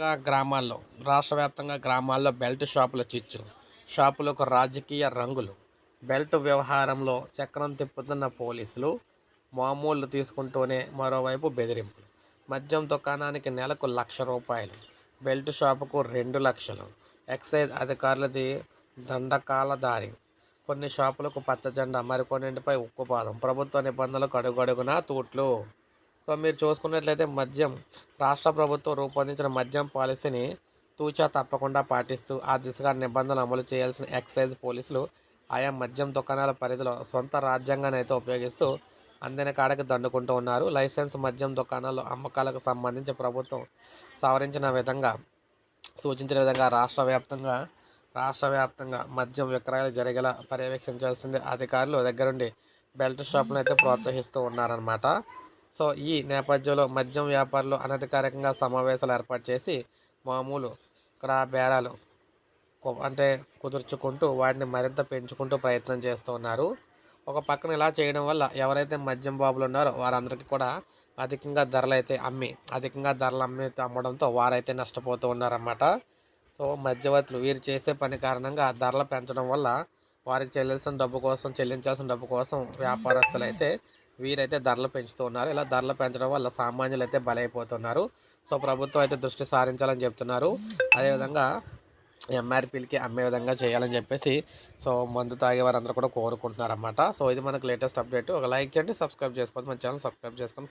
వ్యాప్తంగా గ్రామాల్లో రాష్ట్ర వ్యాప్తంగా గ్రామాల్లో బెల్ట్ షాపుల చిచ్చు షాపులకు రాజకీయ రంగులు. బెల్ట్ వ్యవహారంలో చక్రం తిప్పుతున్న పోలీసులు మామూలు తీసుకుంటూనే మరోవైపు బెదిరింపులు. మద్యం దుకాణానికి నెలకు లక్ష రూపాయలు బెల్ట్ షాపుకు రెండు లక్షలు ఎక్సైజ్ అధికారులది దండకాల దారి. కొన్ని షాపులకు పచ్చ జెండా మరికొన్నింటిపై ఉక్కుపాదం ప్రభుత్వ నిబంధనలకు అడుగడుగునా తూట్లు. సో మీరు చూసుకున్నట్లయితే మద్యం రాష్ట్ర ప్రభుత్వం రూపొందించిన మద్యం పాలసీని తూచా తప్పకుండా పాటిస్తూ ఆ దిశగా నిబంధనలు అమలు చేయాల్సిన ఎక్సైజ్ పోలీసులు ఆయా మద్యం దుకాణాల పరిధిలో సొంత రాజ్యాంగాన్ని అయితే ఉపయోగిస్తూ అందిన కాడకి దండుకుంటూ ఉన్నారు. లైసెన్స్ మద్యం దుకాణాల్లో అమ్మకాలకు సంబంధించి ప్రభుత్వం సవరించిన విధంగా సూచించిన విధంగా రాష్ట్ర వ్యాప్తంగా రాష్ట్ర వ్యాప్తంగా మద్యం విక్రయాలు జరిగేలా పర్యవేక్షించాల్సింది అధికారులు దగ్గరుండి బెల్ట్ షాపులను అయితే ప్రోత్సహిస్తూ ఉన్నారనమాట సో ఈ నేపథ్యంలో మద్యం వ్యాపారులు అనధికారికంగా సమావేశాలు ఏర్పాటు చేసి మామూలు ఇక్కడ బేరాలు అంటే కుదుర్చుకుంటూ వాటిని మరింత పెంచుకుంటూ ప్రయత్నం చేస్తూ ఉన్నారు. ఒక పక్కన ఇలా చేయడం వల్ల ఎవరైతే మద్యం బాబులు ఉన్నారో వారందరికీ కూడా అధికంగా ధరలు అయితే అమ్మి అధికంగా ధరలు అమ్మి అమ్మడంతో వారైతే నష్టపోతూ ఉన్నారన్నమాట. సో మధ్యవర్తులు వీరు చేసే పని కారణంగా ధరలు పెంచడం వల్ల వారికి చెల్లించిన డబ్బు కోసం చెల్లించాల్సిన డబ్బు కోసం వ్యాపారస్తులు అయితే వీరైతే ధరలు పెంచుతూ ఉన్నారు. ఇలా ధరలు పెంచడం వల్ల సామాన్యులు అయితే బలైపోతున్నారు. సో ప్రభుత్వం అయితే దృష్టి సారించాలని చెప్తున్నారు. అదేవిధంగా ఎంఆర్పీలకి అమ్మే విధంగా చేయాలని చెప్పేసి సో మందు తాగే వారందరూ కూడా కోరుకుంటున్నారు అన్నమాట సో ఇది మనకు లేటెస్ట్ అప్డేట్. ఒక లైక్ చేయండి సబ్స్క్రైబ్ చేసుకోండి మన ఛానల్ సబ్స్క్రైబ్ చేసుకొని